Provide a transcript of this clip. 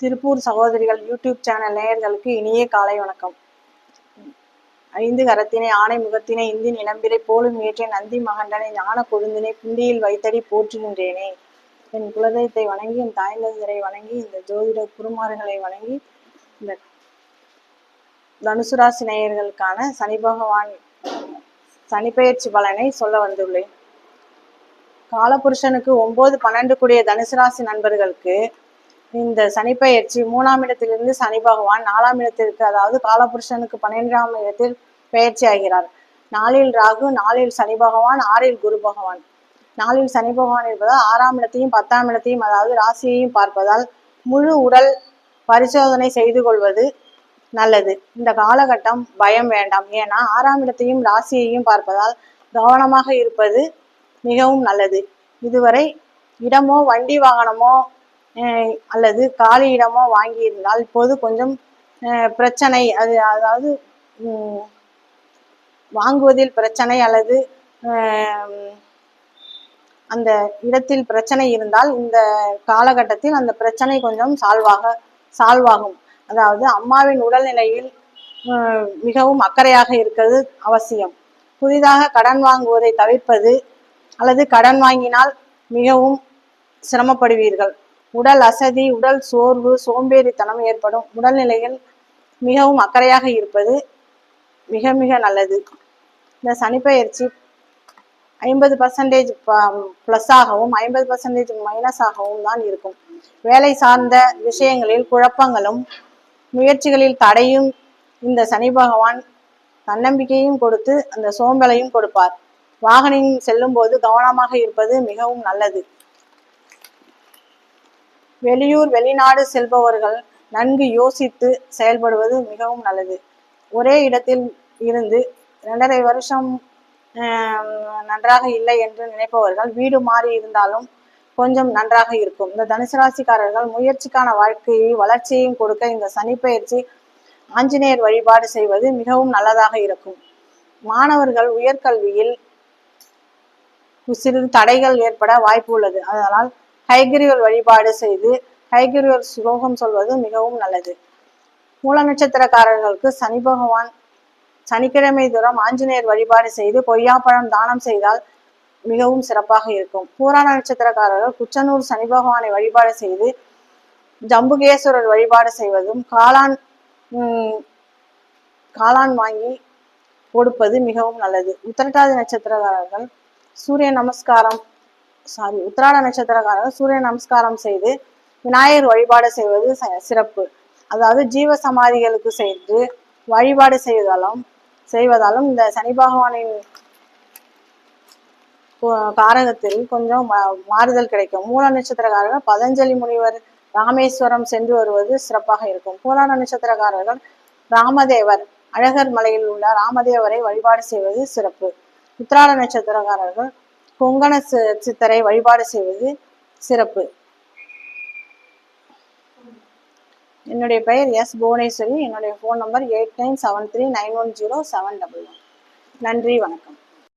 திருப்பூர் சகோதரிகள் YouTube channel நேயர்களுக்கு இனிய காலை வணக்கம். ஐந்து கரத்தினை ஆணை முகத்தினை இந்தி நிலம்பிரை போலும் ஏற்றை நந்தி மகண்டனை ஞான கொழுந்தினை புண்டியில் வைத்தடி போற்றுகின்றேனே. என் குலதெய்வத்தை வணங்கி என் தாய்ந்தரை வணங்கி இந்த ஜோதிட குருமார்களை வணங்கி இந்த தனுசு ராசி நேயர்களுக்கான சனி பகவான் சனிப்பெயர்ச்சி பலனை சொல்ல வந்துள்ளேன். காலபுருஷனுக்கு ஒன்பது பன்னெண்டு கூடிய தனுசு ராசி நண்பர்களுக்கு இந்த சனிப்பெயர்ச்சி மூணாம் இடத்திலிருந்து சனி பகவான் நாலாம் இடத்திற்கு அதாவது காலபுருஷனுக்கு பன்னிரெண்டாம் இடத்தில் பெயர்ச்சி ஆகிறார். நாளில் ராகு நாளில் சனி பகவான் ஆறில் குரு பகவான். நாளில் சனி பகவான் இருப்பதால் ஆறாம் இடத்தையும் பத்தாம் இடத்தையும் அதாவது ராசியையும் பார்ப்பதால் முழு உடல் பரிசோதனை செய்து கொள்வது நல்லது. இந்த காலகட்டம் பயம் வேண்டாம். ஏன்னா ஆறாம் இடத்தையும் ராசியையும் பார்ப்பதால் கவனமாக இருப்பது மிகவும் நல்லது. இதுவரை இடமோ வண்டி வாகனமோ அல்லது காலியிடமோ வாங்கியிருந்தால் இப்போது கொஞ்சம் அஹ், பிரச்சனை. அது அதாவது உம், வாங்குவதில் பிரச்சனை அல்லது அந்த இடத்தில் பிரச்சனை இருந்தால் இந்த காலகட்டத்தில் அந்த பிரச்சனை கொஞ்சம் சால்வாக சால்வாகும். அதாவது அம்மாவின் உடல்நிலையில் மிகவும் அக்கறையாக இருக்கிறது அவசியம். புதிதாக கடன் வாங்குவதை தவிர்ப்பது அல்லது கடன் வாங்கினால் மிகவும் சிரமப்படுவீர்கள். உடல் அசதி உடல் சோர்வு சோம்பேறித்தனம் ஏற்படும். உடல்நிலையில் மிகவும் அக்கறையாக இருப்பது மிக மிக நல்லது. இந்த சனிப்பெயர்ச்சி ஐம்பது பர்சன்டேஜ் ப்ளஸ் ஆகவும் ஐம்பது பர்சன்டேஜ் மைனஸ் ஆகவும் தான் இருக்கும். வேலை சார்ந்த விஷயங்களில் குழப்பங்களும் முயற்சிகளில் தடையும் இந்த சனி பகவான் தன்னம்பிக்கையும் கொடுத்து அந்த சோம்பலையும் கொடுப்பார். வாகனம் செல்லும் போது கவனமாக இருப்பது மிகவும் நல்லது. வெளியூர் வெளிநாடு செல்பவர்கள் நன்கு யோசித்து செயல்படுவது மிகவும் நல்லது. ஒரே இடத்தில் இருந்து இரண்டரை வருஷம் நன்றாக இல்லை என்று நினைப்பவர்கள் வீடு மாறி இருந்தாலும் கொஞ்சம் நன்றாக இருக்கும். இந்த தனுசு ராசிக்காரர்கள் முயற்சிக்கான வாழ்க்கையை வளர்ச்சியையும் கொடுக்க இந்த சனிப்பெயர்ச்சி ஆஞ்சநேயர் வழிபாடு செய்வது மிகவும் நல்லதாக இருக்கும். மாணவர்கள் உயர்கல்வியில் சிறிது தடைகள் ஏற்பட வாய்ப்பு உள்ளது. அதனால் ஹைகிரிவர் வழிபாடு செய்து ஹைகிரியூர் ஸ்லோகம் சொல்வது மிகவும் நல்லது. மூல நட்சத்திரக்காரர்களுக்கு சனி பகவான் சனிக்கிழமை தூரம் ஆஞ்சநேயர் வழிபாடு செய்து கொய்யாப்பழம் தானம் செய்தால் மிகவும் சிறப்பாக இருக்கும். பூராண நட்சத்திரக்காரர்கள் குச்சனூர் சனி பகவானை வழிபாடு செய்து ஜம்புகேஸ்வரர் வழிபாடு செய்வதும் காளான் காளான் வாங்கி கொடுப்பது மிகவும் நல்லது. உத்திரட்டாதி நட்சத்திரக்காரர்கள் சூரிய நமஸ்காரம் சாரி உத்திராட நட்சத்திரக்காரர் சூரிய நமஸ்காரம் செய்து விநாயகர் வழிபாடு செய்வது சிறப்பு. அதாவது ஜீவ சமாதிகளுக்கு சென்று வழிபாடு செய்வதாலும் செய்வதாலும் இந்த சனி பகவானின் காரகத்தில் கொஞ்சம் மாறுதல் கிடைக்கும். மூல நட்சத்திரக்காரர்கள் பதஞ்சலி முனிவர் ராமேஸ்வரம் சென்று வருவது சிறப்பாக இருக்கும். பூராண நட்சத்திரக்காரர்கள் ராமதேவர் அழகர் மலையில் உள்ள ராமதேவரை வழிபாடு செய்வது சிறப்பு. உத்திராட நட்சத்திரக்காரர்கள் கொங்கண சி- சித்தரை வழிபாடு செய்வது சிறப்பு. என்னுடைய பெயர் எஸ் புவனேஸ்வரி. என்னுடைய phone number eight nine seven three nine one zero seven double one நன்றி வணக்கம்.